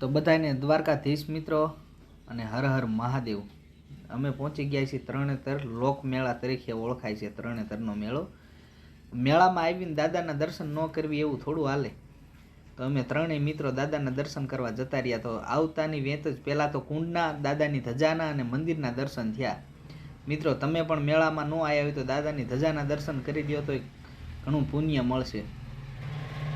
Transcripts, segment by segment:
તો બધાને દ્વારકાધીશ મિત્રો અને હર હર મહાદેવ. અમે પહોંચી ગયા છીએ તરણેતર લોકમેળા તરીકે ઓળખાય છે તરણેતરનો મેળો. મેળામાં આવીને દાદાના દર્શન ન કરવી એવું થોડું હાલે. તો અમે ત્રણેય મિત્રો દાદાના દર્શન કરવા જતા રહ્યા. તો આવતાની વેત જ પહેલાં તો કુંડના, દાદાની ધજાના અને મંદિરના દર્શન થયા. મિત્રો, તમે પણ મેળામાં ન આવ્યા હોય તો દાદાની ધજાના દર્શન કરી દો તો ઘણું પુણ્ય મળશે.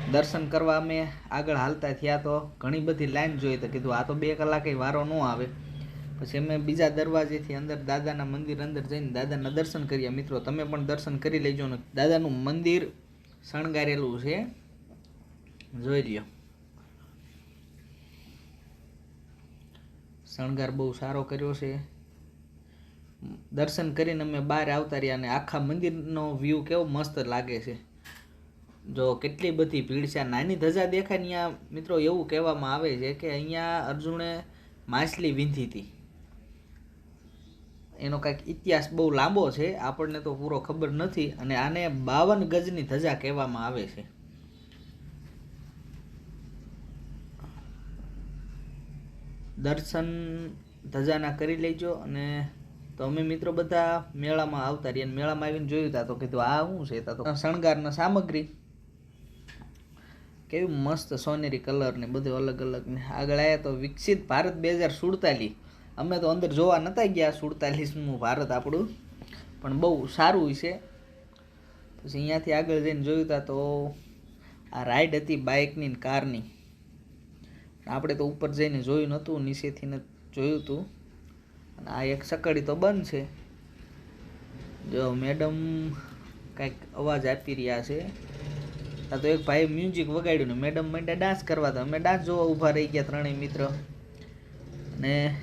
દર્શન કરવા અમે આગળ હાલતા થયા તો ઘણી બધી લાઈન જોઈ તો કીધું, આ તો બે કલાકે વારો ન આવે. પછી અમે બીજા દરવાજેથી અંદર દાદાના મંદિર અંદર જઈને દાદાના દર્શન કર્યા. મિત્રો, તમે પણ દર્શન કરી લેજો ને. દાદાનું મંદિર શણગારેલું છે. જોઈ લ્યો. શણગાર બહુ સારો કર્યો છે. દર્શન કરીને અમે બહાર આવતા રહ્યા અને આખા મંદિરનો વ્યૂ કેવો મસ્ત લાગે છે. જો કેટલી બધી ભીડ છે, નાની ધજા દેખાય અહીંયા મિત્રો એવું કહેવામાં આવે છે કે અહીંયા અર્જુને માછલી વીંધી હતી. એનો કાંઈક ઇતિહાસ બહુ લાંબો છે, આપણને તો પૂરો ખબર નથી અને આને બાવન ગજની ધજા કહેવામાં આવે છે. દર્શન ધજાના કરી લેજો અને તો અમે મિત્રો બધા મેળામાં આવતા રહ્યા મેળામાં આવીને જોયું તા તો કીધું, આ શું છે? તો શણગારના સામગ્રી કેવી મસ્ત સોનેરી કલર ને બધું અલગ અલગ ને આગળ આવ્યા તો વિકસિત ભારત બે હજાર સુડતાલીસ. અમે તો અંદર જોવા નતા ગયા સુડતાલીસનું ભારત આપણું. પણ બહુ સારું છે. પછી અહીંયાથી આગળ જઈને જોયું તા તો આ રાઈડ હતી બાઇકની કારની આપણે તો ઉપર જઈને જોયું નહોતું નીચેથી જોયું હતું અને આ એક સકડી તો બંધ છે. જો મેડમ કંઈક અવાજ આપી રહ્યા છે. તો એક ભાઈ મ્યુઝિક વગાડ્યું ને મેડમ માટે ડાન્સ કરવા હતા અમે ડાન્સ જોવા ઊભા રહી ગયા ત્રણેય મિત્ર. ને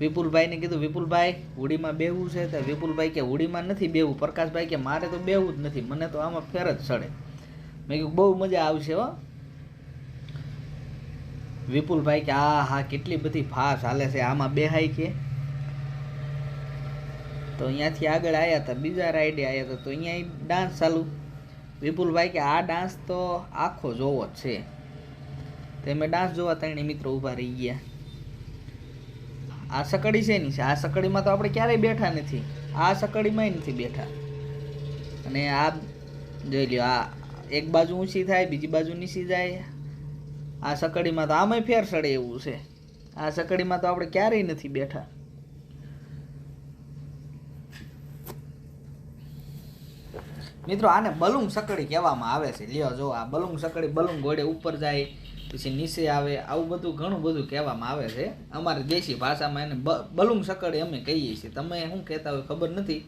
વિપુલભાઈને કીધું, વિપુલભાઈ હોડીમાં બેવું છે તો વિપુલભાઈ કે હોડીમાં નથી બેહવું, પ્રકાશભાઈ કે, મારે તો બેવું જ નથી, મને તો આમાં ફેર જ સડે. મેં કીધું, બહુ મજા આવશે હો. વિપુલભાઈ કે, આ, હા, કેટલી બધી ફાસ હાલે છે, આમાં બેહાય કે. તો અહીંયાથી આગળ આવ્યા હતા, બીજા રાઈડે આવ્યા હતા, તો અહીંયા ડાન્સ ચાલુ. વિપુલભાઈ કે આ ડાન્સ તો આખો જોવો જ છે. તો અમે ડાન્સ જોવા ત્રણે મિત્રો ઊભા રહી ગયા. આ સકડી છે નહીં છે. આ સકડીમાં તો આપણે ક્યારેય બેઠા નથી. આ સકડીમાંય નથી બેઠા. અને આ જોઈ લ્યો, આ એક બાજુ ઊંચી થાય, બીજી બાજુ નીચી જાય. આ સકડીમાં તો આમાંય ફેર સડે એવું છે. આ સકડીમાં તો આપણે ક્યારેય નથી બેઠા. મિત્રો, આને બલુંગ સકડી કહેવામાં આવે છે. લ્યો, જો, આ બલુંગ સકડી બલુંગ ઘોડે ઉપર જાય, પછી નીચે આવે, આવું બધું ઘણું બધું કહેવામાં આવે છે. અમારે દેશી ભાષામાં એને બલુંગ સકડી અમે કહીએ છીએ. તમે શું કહેતા હોય ખબર નથી.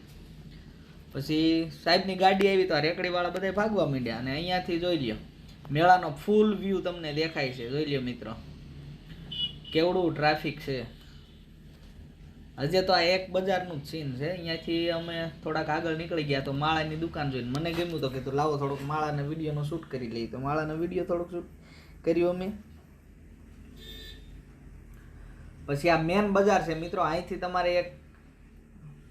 પછી સાહેબની ગાડી આવી તો આ રેકડીવાળા બધા ભાગવા માંડ્યા અને અહીંયાથી જોઈ લ્યો, મેળાનો ફૂલ વ્યૂ તમને દેખાય છે. જોઈ લ્યો મિત્રો, કેવડું ટ્રાફિક છે. હજે તો આ એક બજારનું જ સીન છે. અહીંયાથી અમે થોડાક આગળ નીકળી ગયા તો માળાની દુકાન જોઈને મને ગમ્યું તો કે તું લાવો થોડોક માળાના વિડીયોનો શૂટ કરી લઈએ. તો માળાનો વીડિયો થોડોક શૂટ કર્યો અમે. પછી આ મેન બજાર છે મિત્રો, અહીંથી તમારે એક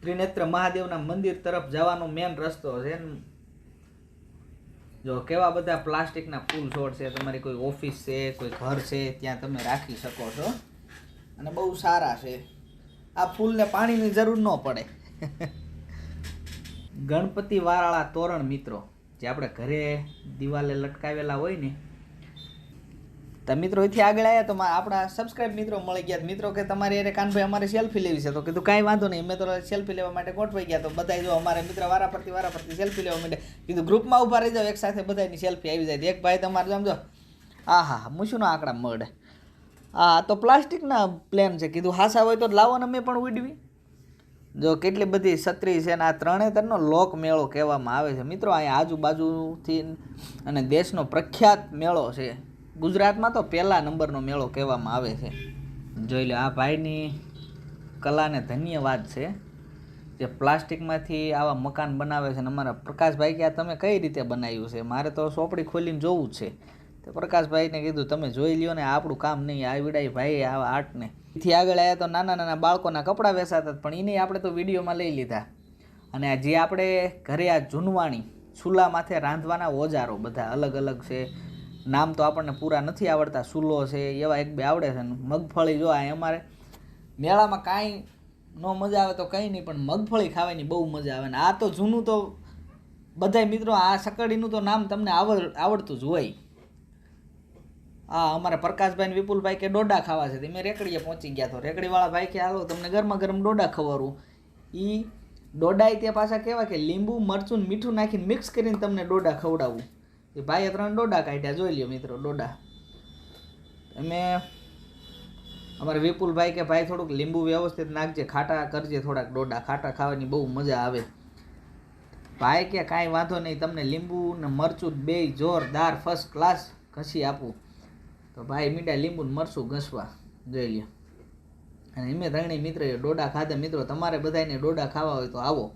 ત્રિનેત્ર મહાદેવના મંદિર તરફ જવાનો મેન રસ્તો છે. જો કેવા બધા પ્લાસ્ટિકના ફૂલ છોડ છે, તમારી કોઈ ઓફિસ છે, કોઈ ઘર છે, ત્યાં તમે રાખી શકો છો. અને બહુ સારા છે. આ ફૂલને પાણીની જરૂર ન પડે. ગણપતિ વાળા તોરણ મિત્રો, જે આપણે ઘરે દિવાલે લટકાવેલા હોય ને, તો મિત્રો એથી આગળ આવ્યા તો આપણા સબસ્ક્રાઇબ મિત્રો મળી ગયા. મિત્રો કે તમારે અરે કાનભાઈ અમારે સેલ્ફી લેવી છે, તો કીધું કાંઈ વાંધો નહીં. મેં તો સેલ્ફી લેવા માટે ગોઠવાઈ ગયા, તો બધા જો અમારે મિત્ર વારા પરથી વારા પરથી સેલ્ફી લેવા માટે કીધું ગ્રુપમાં ઊભા રહી જાઓ એક સાથે બધાની સેલ્ફી આવી જાય. એક ભાઈ તમારે સમજો આ હા મૂછુંનો આંકડા મળે આ તો પ્લાસ્ટિકના પ્લેન છે. કીધું હાસા હોય તો લાવો ને મેં પણ ઉડવી. જો કેટલી બધી છત્રી છે ને આ ત્રણેતરનો લોક મેળો કહેવામાં આવે છે. મિત્રો, અહીંયા આજુબાજુથી અને દેશનો પ્રખ્યાત મેળો છે. ગુજરાતમાં તો પહેલા નંબરનો મેળો કહેવામાં આવે છે. જોઈ લો, આ ભાઈની કલાને ધન્યવાદ છે. જે પ્લાસ્ટિકમાંથી આવા મકાન બનાવે છે અને અમારા પ્રકાશભાઈ, કે આ તમે કઈ રીતે બનાવ્યું છે? મારે તો ચોપડી ખોલીને જોવું છે. તો પ્રકાશભાઈને કીધું, તમે જોઈ લ્યો ને, આપણું કામ નહીં, આ વિડાય ભાઈ આવા આર્ટને. એથી આગળ આવ્યા તો નાના નાના બાળકોના કપડાં વેસાતા પણ એને આપણે તો વિડીયોમાં લઈ લીધા. અને આ જે આપણે ઘરે આ જૂનવાણી ચૂલા માથે રાંધવાના ઓજારો બધા અલગ અલગ છે. નામ તો આપણને પૂરા નથી આવડતા ચૂલો છે, એવા એક બે આવડે છે. મગફળી જો આ અમારે મેળામાં કાંઈ ન મજા આવે તો કંઈ નહીં, પણ મગફળી ખાવાની બહુ મજા આવે. ને આ તો જૂનું તો બધાય મિત્રો, આ સકડીનું તો નામ તમને આવડ, આવડતું જ હોય. હા અમારા પ્રકાશભાઈ વિપુલભાઈ કે ડોડા ખાવા છે. તે મેં રેકડીએ પહોંચી ગયા તો રેકડીવાળા ભાઈ કે, હાલો, તમને ગરમા ગરમ ડોડા ખવડાવું એ ડોડાય ત્યાં પાછા કહેવાય કે, લીંબુ, મરચું મીઠું નાખીને મિક્સ કરીને તમને ડોડા ખવડાવું. એ ભાઈએ ત્રણ ડોડા કાઢ્યા, જોઈ લ્યો મિત્રો, ડોડા. અમે અમારે વિપુલભાઈ કે, ભાઈ, થોડુંક લીંબુ વ્યવસ્થિત નાખજે, ખાટા કરજે થોડાક ડોડા, ખાટા ખાવાની બહુ મજા આવે. ભાઈ કે, કાંઈ વાંધો નહીં, તમને લીંબુ ને મરચું બે જોરદાર ફર્સ્ટ ક્લાસ ઘસી આપું. તો ભાઈ મીઠા લીંબુ મરશું ઘસવા. જોઈ લ્યો. અને એમે ત્રણેય મિત્રોએ ડોડા ખાધા. મિત્રો, તમારે બધાને ડોડા ખાવા હોય તો આવો.